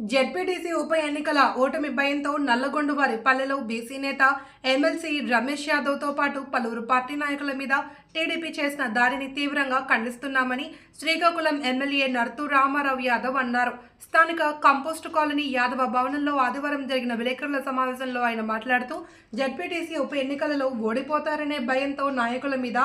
ZPTC ఉప ఎన్నికల ఓటమి భయంతో నల్లగొండ వారి పల్లెలో బీసీ నేత ఎమ్మెల్సీ రమేష్ యాదవ్తో పాటు పలువురు పార్టీ నాయకుల మీద టీడీపీ చేసిన దాడిని తీవ్రంగా ఖండిస్తున్నామని శ్రీకాకుళం ఎమ్మెల్యే నర్తు రామారావు యాదవ్ అన్నారు. స్థానిక కంపోస్ట్ కాలనీ యాదవ భవనంలో ఆదివారం జరిగిన విలేకరుల సమావేశంలో ఆయన మాట్లాడుతూ జెడ్పీటీసీ ఉప ఎన్నికలలో ఓడిపోతారనే భయంతో నాయకుల మీద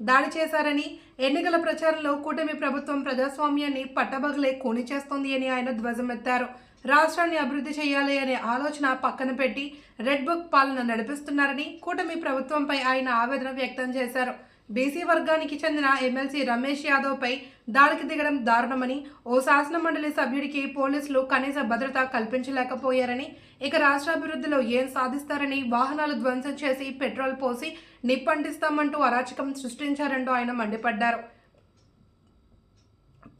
దాడి చేశారని ఎన్నికల ప్రచారంలో కూటమి ప్రభుత్వం ప్రజాస్వామ్యాన్ని పట్టబగలే కూని చేస్తోంది అని ఆయన ధ్వజమెత్తారు. రాష్ట్రాన్ని అభివృద్ధి చేయాలి అనే ఆలోచన పక్కన పెట్టి రెడ్ బుక్ పాలన నడిపిస్తున్నారని కూటమి ప్రభుత్వంపై ఆయన ఆవేదన వ్యక్తం చేశారు. బీసీ వర్గానికి చెందిన ఎమ్మెల్సీ రమేష్ యాదవ్పై దాడికి దిగడం దారుణమని ఓ శాసనమండలి సభ్యుడికి పోలీసులు కనీస భద్రత కల్పించలేకపోయారని ఇక రాష్ట్రాభివృద్ధిలో ఏం సాధిస్తారని వాహనాలు ధ్వంసం చేసి పెట్రోల్ పోసి నిప్పంటిస్తామంటూ అరాచకం సృష్టించారంటూ ఆయన మండిపడ్డారు.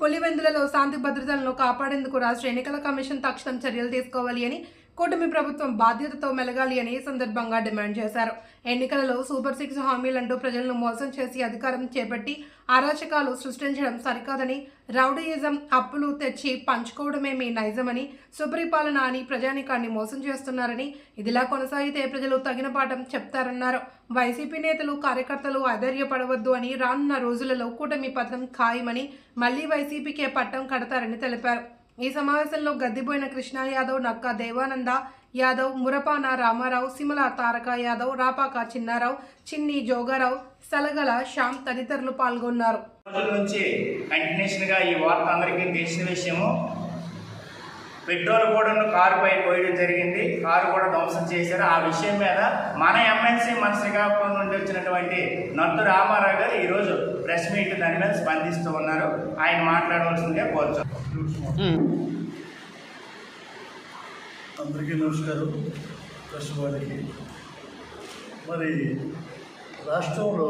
పులివెందులలో శాంతి భద్రతలను కాపాడేందుకు రాష్ట్ర ఎన్నికల కమిషన్ తక్షణం చర్యలు తీసుకోవాలి అని కూటమి ప్రభుత్వం బాధ్యతతో మెలగాలి అని సందర్భంగా డిమాండ్ చేశారు. ఎన్నికలలో సూపర్ సిక్స్ హామీలంటూ ప్రజలను మోసం చేసి అధికారం చేపట్టి అరాచకాలు సృష్టించడం సరికాదని రౌడీయిజం అప్పులు తెచ్చి పంచుకోవడమే మీ నైజమని సుపరిపాలన అని ప్రజానికాన్ని మోసం చేస్తున్నారని ఇదిలా కొనసాగితే ప్రజలు తగిన పాఠం చెప్తారన్నారు. వైసీపీ నేతలు కార్యకర్తలు అధైర్యపడవద్దు అని రానున్న రోజులలో కూటమి పథకం ఖాయమని మళ్ళీ వైసీపీకే పట్టం కడతారని తెలిపారు. ఈ సమావేశంలో గద్దిపోయిన కృష్ణ యాదవ్ నక్కా దేవానంద యాదవ్ మురపాన రామారావు సిమల తారక యాదవ్ రాపాక చిన్నారావు చిన్ని జోగారావు సలగల శ్యామ్ తదితరులు పాల్గొన్నారు. నుంచి కంటిన్యూషన్గా ఈ వార్త అందరికీ తెలిసిన విషయము. పెట్రోల్ కూడాను కారుపై పోయడం జరిగింది. కారు కూడా ధ్వంసం చేశారు. ఆ విషయం మీద మన ఎమ్మెల్సీ మన శ్రీకాకుళం నుండి వచ్చినటువంటి నత్తు రామారావు గారు ఈరోజు ప్రెస్ మీట్ దాని మీద స్పందిస్తూ ఉన్నారు. ఆయన మాట్లాడవలసిందే కోరుచు అందరికీ నమస్కారం. ప్రెస్ వారికి. మరి రాష్ట్రంలో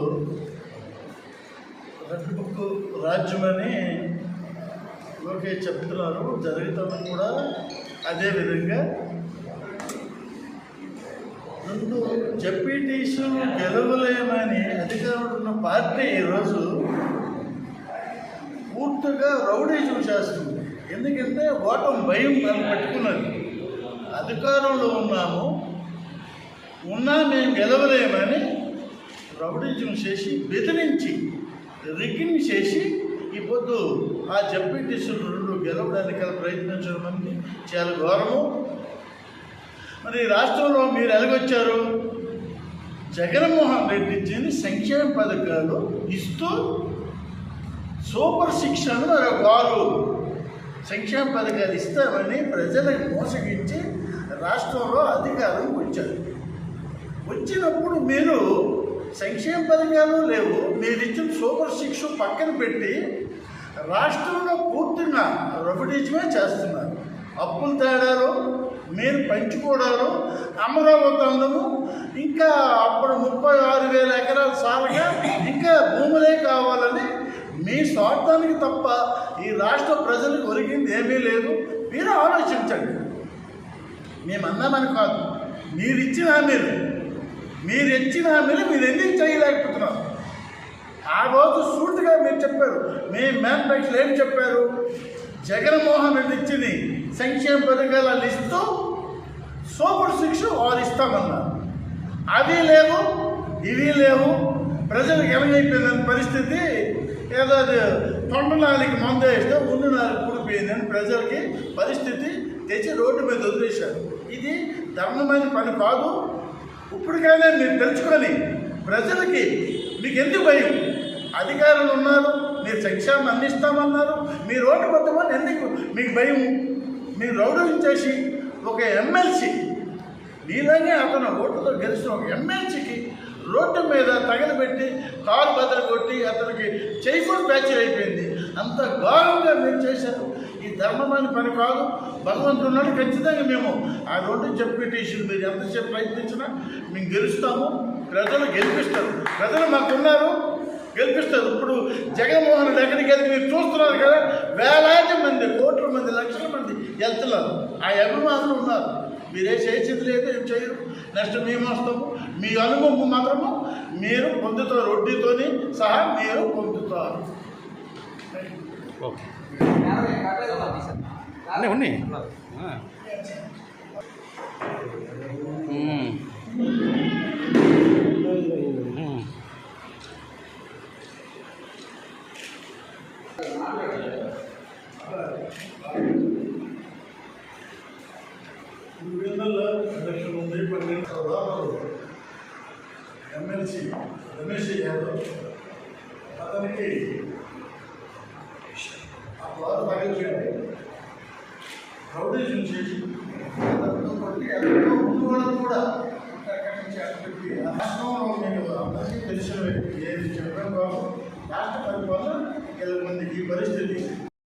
రెడ్ బుక్ రాజ్యమని లోకే చెప్తున్నారు. జరుగుతున్నది కూడా అదే విధంగా రెండు గెలవలేమని అధికారంలో ఉన్న పార్టీ ఈరోజు పూర్తిగా రౌడీజం చేస్తుంది. ఎందుకంటే ఓటం భయం మనం పెట్టుకున్నది. అధికారంలో ఉన్నాము. ఉన్నా మేము గెలవలేమని రౌడీజం చేసి బెదిరించి రిగ్గింగ్ చేసి ఈ పొద్దు ఆ జడ్పీటీసులు రెండు గెలవడానికి ప్రయత్నించడం అనేది చాలా ఘోరము. మరి రాష్ట్రంలో మీరు ఎలాగొచ్చారు? జగన్మోహన్ రెడ్డి ఇచ్చిన సంక్షేమ పథకాలు ఇస్తూ సూపర్ శిక్షణ మరొక వారు. సంక్షేమ పథకాలు ఇస్తామని ప్రజలకు మోసగించి రాష్ట్రంలో అధికారం వచ్చారు వచ్చినప్పుడు మీరు సంక్షేమ పథకాలు లేవు మీరు ఇచ్చిన సూపర్ శిక్ష పక్కన పెట్టి రాష్ట్రంలో పూర్తిగా రొబటిజమే చేస్తున్నారు. అప్పులు తేడాలు మీరు పంచుకోవడాలు అమరావతి ఇంకా అప్పుడు ముప్పై ఆరు వేల ఎకరాల సారగా ఇంకా భూములే కావాలని మీ స్వార్థానికి తప్ప ఈ రాష్ట్ర ప్రజలకు ఒరిగింది ఏమీ లేదు. మీరు ఆలోచించండి. మేమన్నామని కాదు మీరు ఇచ్చిన హామీలు మీరు ఇచ్చిన హామీలు మీరు ఎందుకు చేయలేకపోతున్నారు? ఆ రోజు సూటిగా మీరు చెప్పారు మీ మేనిఫెస్టోలో ఏం చెప్పారు? జగన్మోహన్ రెడ్డి ఇచ్చింది సంక్షేమ పథకాలు ఇస్తూ సూపర్ సిక్స్ వారు ఇస్తామన్నారు అవి లేవు ఇవి లేవు. ప్రజలకు ఏమైపోయిందని పరిస్థితి ఏదో అది తొండ నాలుగు మందు వేస్తే ఉండు నాలుగు కూడిపోయిందని ప్రజలకి పరిస్థితి తెచ్చి రోడ్డు మీద వదిలేశారు. ఇది ధర్మమైన పని కాదు. ఇప్పటికైనా మీరు తెలుసుకొని ప్రజలకి మీకు ఎందుకు భయం? అధికారులు ఉన్నారు మీరు సంక్షేమం అందిస్తామన్నారు. మీ రోడ్డు పొందమని ఎందుకు మీకు భయం మీరు రౌడవించేసి ఒక ఎమ్మెల్సీ నీలాగే అతను ఓటుతో గెలిచిన ఒక ఎమ్మెల్సీకి రోడ్డు మీద తగలబెట్టి కారు బద్దలు కొట్టి అతనికి చేయకుండా ఫ్రాక్చర్ అయిపోయింది. అంత ఘోరంగా మీరు చేశారు. ఈ ధర్మమైన పని కాదు. భగవంతుడు ఖచ్చితంగా మేము ఆ రోడ్డు చెప్పేటేషన్ మీరు ఎంతసేపు ప్రయత్నించినా మేము గెలుస్తాము. ప్రజలు గెలిపిస్తారు. ప్రజలు మాకున్నారు. గెలిపిస్తారు. ఇప్పుడు జగన్మోహన్ రెడ్డి ఎక్కడికి మీరు చూస్తున్నారు కదా వేలాది మంది కోట్ల మంది లక్షల మంది వెళ్తున్నారు. ఆ అభిమానులు ఉన్నారు. మీరే చేసేది లేదు ఏం చేయరు. నెక్స్ట్ మేము వస్తాము మీ అనుభవం మాత్రము మీరు పొందుతారు రొడ్డితోని సహా మీరు పొందుతారు. ఉన్నాయి? ఉన్నాయి ఆ. మ్మ్. మ్మ్. పులివెందుల ఎలక్షన్ ఉంది పన్నెండు ఎమ్మెల్సీ రమేష్ యాదవ్ అతనికి ఆ వారు తగ్గించండి రౌడీజం చేసి అతనితో కొట్టి అతనితో ముందు కూడా అక్కడి రాష్ట్రంలో నేను అందరికీ తెలిసిన వ్యక్తి ఏది బాబు రాష్ట్ర పరిపాలన ఇరవై మందికి ఈ పరిస్థితి